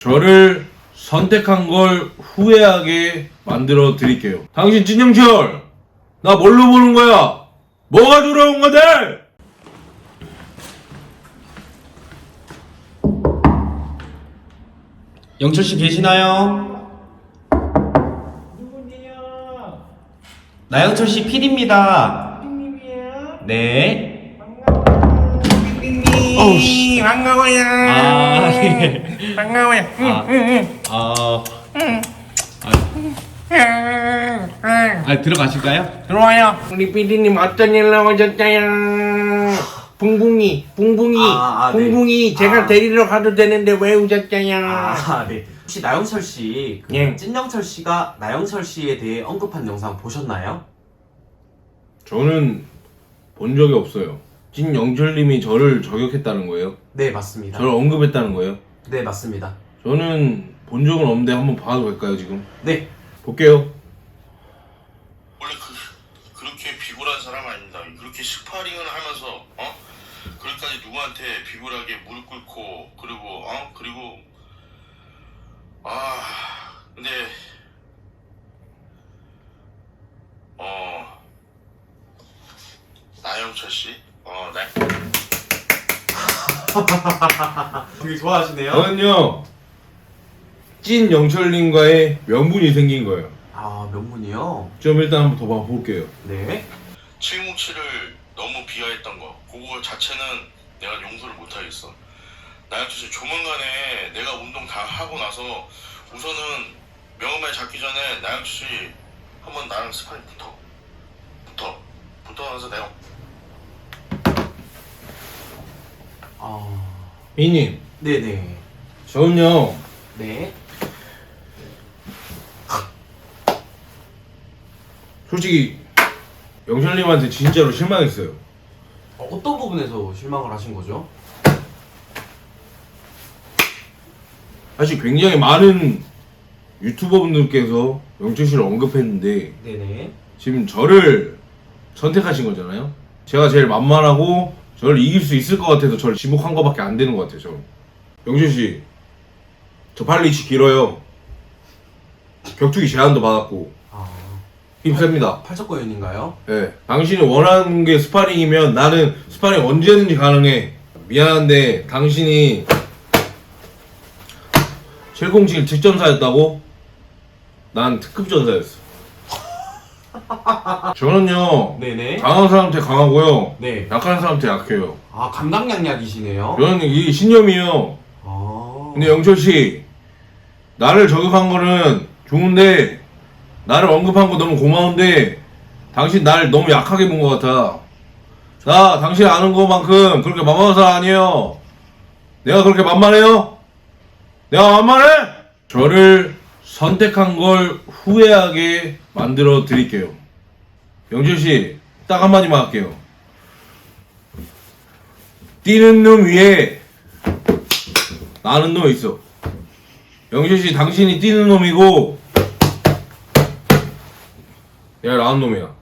저를 선택한 걸 후회하게 만들어 드릴게요. 당신 진영철, 나 뭘로 보는 거야? 뭐가 돌아온 거들? 영철 씨 계시나요? 누구세요? 나영철 씨 PD입니다. 님이에요? 네. 어우 반가워요. 아, 예. 반가워요. 아, 아, 아, 들어가실까요? 들어와요. 우리 PD님 어떤 일로 오셨어요? 붕붕이, 붕붕이, 아, 아, 네. 붕붕이 제가 아. 데리러 가도 되는데 왜 오셨어요? 아, 네. 혹시 나영철 씨, 그 예. 찐영철 씨가 나영철 씨에 대해 언급한 영상 보셨나요? 저는 본 적이 없어요. 진영철님이 저를 저격했다는 거예요? 네, 맞습니다. 저를 언급했다는 거예요? 네, 맞습니다. 저는 본 적은 없는데 한번 봐도 될까요 지금? 네. 볼게요. 원래 그, 그렇게 비굴한 사람 아닙니다. 그렇게 스파링을 하면서 어 그렇게까지 누구한테 비굴하게 무릎 꿇고 그리고 어 그리고 아 근데 어 나영철 씨. 되게 좋아하시네요. 저는요 찐 영철님과의 명분이 생긴 거예요. 아, 명문이요? 좀 일단 한번 더 봐볼게요. 네. 707을 너무 비하했던 거 그거 자체는 내가 용서를 못하겠어 씨 조만간에 내가 운동 다 하고 나서 우선은 명언만 잡기 전에 나영철 씨 한번 나랑 스파링 붙어 붙어 붙어 나서 내가 아, 이님, 네네. 저는요 네. 솔직히 영철님한테 진짜로 실망했어요. 어, 어떤 부분에서 실망을 하신 거죠? 사실 굉장히 많은 유튜버분들께서 영철 씨를 언급했는데 네네. 지금 저를 선택하신 거잖아요. 제가 제일 만만하고 저를 이길 수 있을 것 같아서 저를 지목한 것밖에 안 되는 것 같아요. 저. 영철 씨, 저 팔리치 길어요. 격투기 제안도 받았고 아, 힘셉니다. 팔척거연인가요? 예, 당신이 원하는 게 스파링이면 나는 스파링 언제든지 가능해. 미안한데 당신이 707 특전사였다고? 난 특급 전사였어. 저는요 네네. 강한 사람한테 강하고요, 네. 약한 사람한테 약해요. 아, 감당량약이시네요? 저는 이 신념이에요. 아. 근데 영철 씨, 나를 저격한 거는 좋은데 나를 언급한 거 너무 고마운데 당신 날 너무 약하게 본 것 같아. 나 당신 아는 것만큼 그렇게 만만한 사람 아니에요. 내가 그렇게 만만해요? 내가 만만해? 저를 선택한 걸 후회하게 만들어 드릴게요. 영철 씨, 딱 한마디만 할게요. 뛰는 놈 위에 나는 놈 있어. 영실 씨, 당신이 뛰는 놈이고, 내가 나은 놈이야.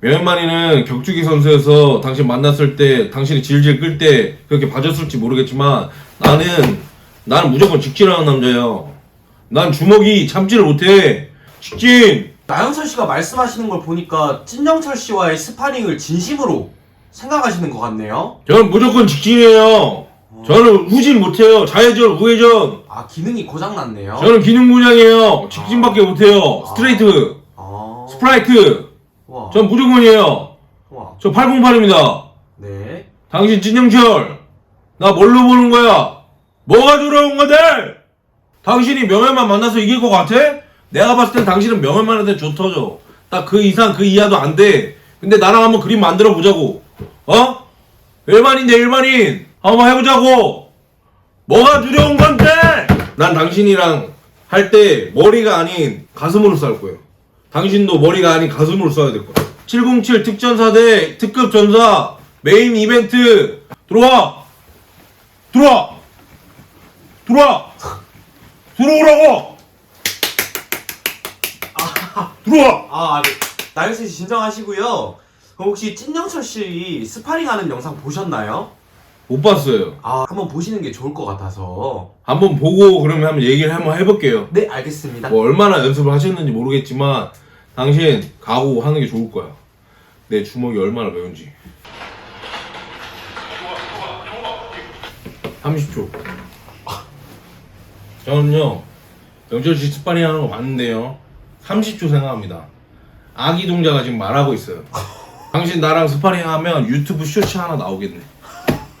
명현만이는 격투기 선수여서 당신 만났을 때, 당신이 질질 끌 때 그렇게 봐줬을지 모르겠지만, 나는, 나는 무조건 직진하는 남자야. 난 주먹이 참지를 못해. 직진! 나영철 씨가 말씀하시는 걸 보니까 찐영철 씨와의 스파링을 진심으로 생각하시는 것 같네요. 저는 무조건 직진이에요. 저는 후진 못해요. 좌회전, 우회전. 아 기능이 고장났네요. 저는 기능 분양이에요. 직진밖에 못해요. 스트레이트, 아, 스프라이트. 와, 전 무조건이에요. 와, 저 808입니다. 네. 당신 진영철, 나 뭘로 보는 거야? 뭐가 들어온 거들? 당신이 명예만 만나서 이길 것 같아? 내가 봤을 땐 당신은 명예만한테 좋터져. 딱그 이상 그 이하도 안 돼. 근데 나랑 한번 그림 만들어 보자고. 어? 일반인데 일반인. 한번 해보자고. 뭐가 두려운 건데? 난 당신이랑 할 때 머리가 아닌 가슴으로 싸울 거예요. 당신도 머리가 아닌 가슴으로 써야 될 거야. 707 특전사 대 특급 전사 메인 이벤트 들어와 들어와 들어와 들어오라고 들어와 아, 네. 나영철 씨 진정하시고요. 그럼 혹시 찐영철 씨 스파링하는 영상 보셨나요? 못 봤어요. 아, 한번 보시는 게 좋을 것 같아서. 한번 보고 그러면 한번 얘기를 한번 해볼게요. 네, 알겠습니다. 뭐 얼마나 연습을 하셨는지 모르겠지만 당신 각오하는 게 좋을 거야. 내 주먹이 얼마나 매운지. 30초. 저는요 영철 씨 스파링 하는 거 봤는데요. 30초 생각합니다. 아기 동자가 지금 말하고 있어요. 당신 나랑 스파링 하면 유튜브 쇼츠 하나 나오겠네.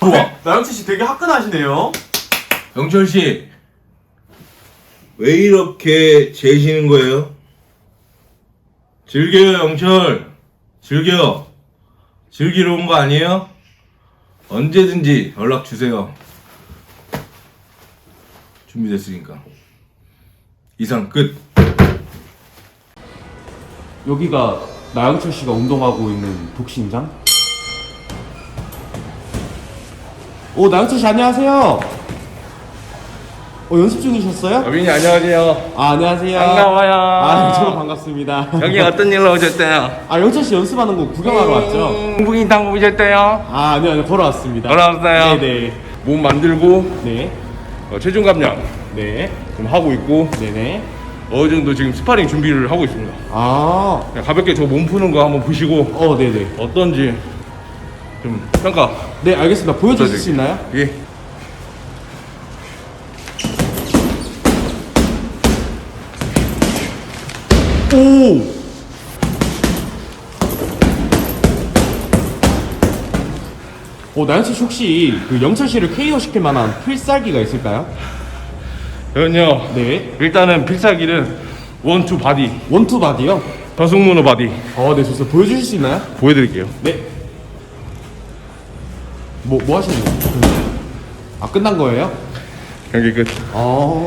좋아. 나영철 씨 되게 화끈하시네요. 영철 씨, 왜 이렇게 재시는 거예요? 즐겨요, 영철. 즐겨. 즐기러 온 거 아니에요? 언제든지 연락 주세요. 준비됐으니까. 이상 끝. 여기가 나영철 씨가 운동하고 있는 복싱장? 오 나영철 씨 안녕하세요. 어 연습 중이셨어요? 여빈이 안녕하세요. 아 안녕하세요. 반가워요. 아 정말 반갑습니다. 여기 어떤 일로 오셨대요? 아 영철 씨 연습하는 거 구경하러 왔죠? 붕붕이 당구 오셨대요? 아 아니요 아니요 걸어 왔습니다. 걸어왔어요? 네네 몸 만들고 네 어, 체중 감량 네. 좀 하고 있고 네네. 어느 정도 지금 스파링 준비를 하고 있습니다. 아, 그냥 가볍게 저 몸 푸는 거 한번 보시고 어, 네네. 어떤지 좀 평가. 네, 알겠습니다. 보여주실 수 있나요? 예. 오! 어, 나연씨 씨 혹시 그 영철 씨를 KO 시킬 만한 필살기가 있을까요? 저는요. 네. 일단은 필살기는 원투 바디, 원투 바디요? 저승문어 바디 어, 네, 좋습니다. 보여주실 수 있나요? 보여드릴게요. 네. 뭐, 뭐 하시는 거예요? 아, 끝난 거예요? 경기 끝. 아,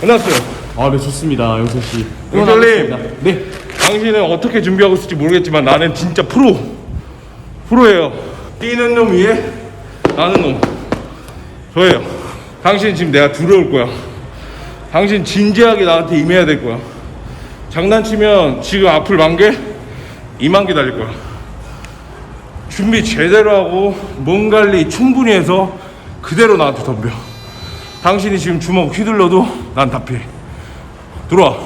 끝났어요. 아, 네, 좋습니다. 영철 씨. 영철님! 응원하겠습니다. 네. 당신은 어떻게 준비하고 있을지 모르겠지만 나는 진짜 프로. 프로예요. 뛰는 놈 위에 나는 놈. 저예요. 당신 지금 내가 들어올 거야. 당신 진지하게 나한테 임해야 될 거야. 장난치면 지금 앞을 만개, 이만 개 달릴 거야. 준비 제대로 하고 몸 관리 충분히 해서 그대로 나한테 덤벼. 당신이 지금 주먹 휘둘러도 난 다 피해. 들어와.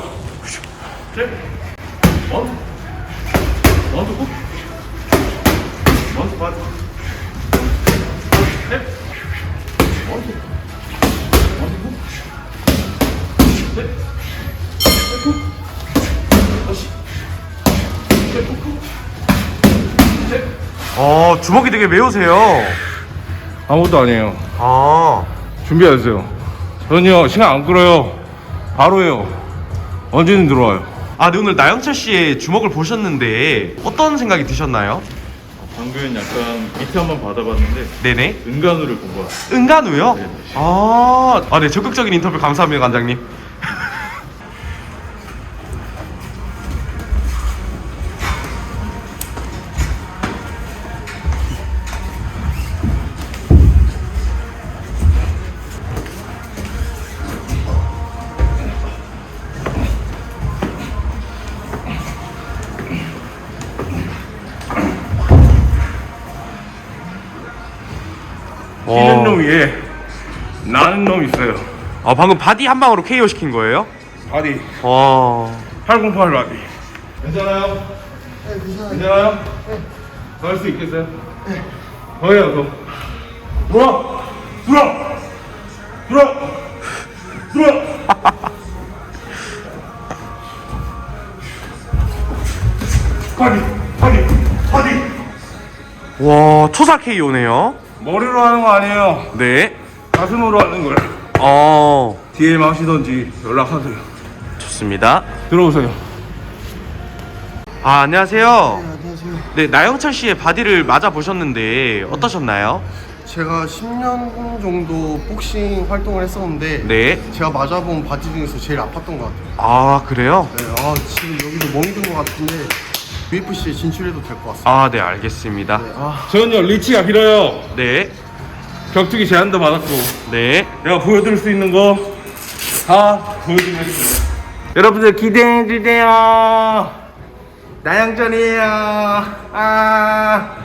어, 주먹이 되게 매우세요. 아무것도 아니에요. 아, 준비하세요. 저는요 시간 안 끌어요. 바로 해요. 언제든 들어와요. 아, 네, 오늘 나영철 씨의 주먹을 보셨는데 어떤 생각이 드셨나요? 방금 약간 밑에 한번 받아봤는데 네네. 은간우를 본 것 같아요. 은간우요? 아, 아, 네, 적극적인 인터뷰 감사합니다, 관장님. 뛰는 놈 위에 나는 놈 있어요. 아, 방금 바디 한 방으로 KO 시킨 거예요? 바디 와. 808 바디. 괜찮아요? 네, 괜찮아요. 더할수 있겠어요? 네. 더 해요, 더. 들어와! 들어와! 들어와! 들어와! 바디! 바디! 바디! 와, 초사 KO네요. 머리로 하는 거 아니에요. 네. 가슴으로 하는 거예요. 어, DM 하시던지 연락하세요. 좋습니다. 들어오세요. 아, 안녕하세요. 안녕하세요. 네, 나영철 씨의 바디를 맞아 보셨는데 어떠셨나요? 제가 10년 정도 복싱 활동을 했었는데 네. 제가 맞아본 바디 중에서 제일 아팠던 것 같아요. 아, 그래요? 네, 아 지금 여기도 멍이 든것 같은데 UFC에 진출해도 될 것 같습니다. 아, 네, 알겠습니다. 저는요, 리치가 길어요. 네. 격투기 제한도 받았고, 네. 내가 보여드릴 수 있는 거 다 보여드리겠습니다. 여러분들 기대해 주세요. 나영전이에요. 아.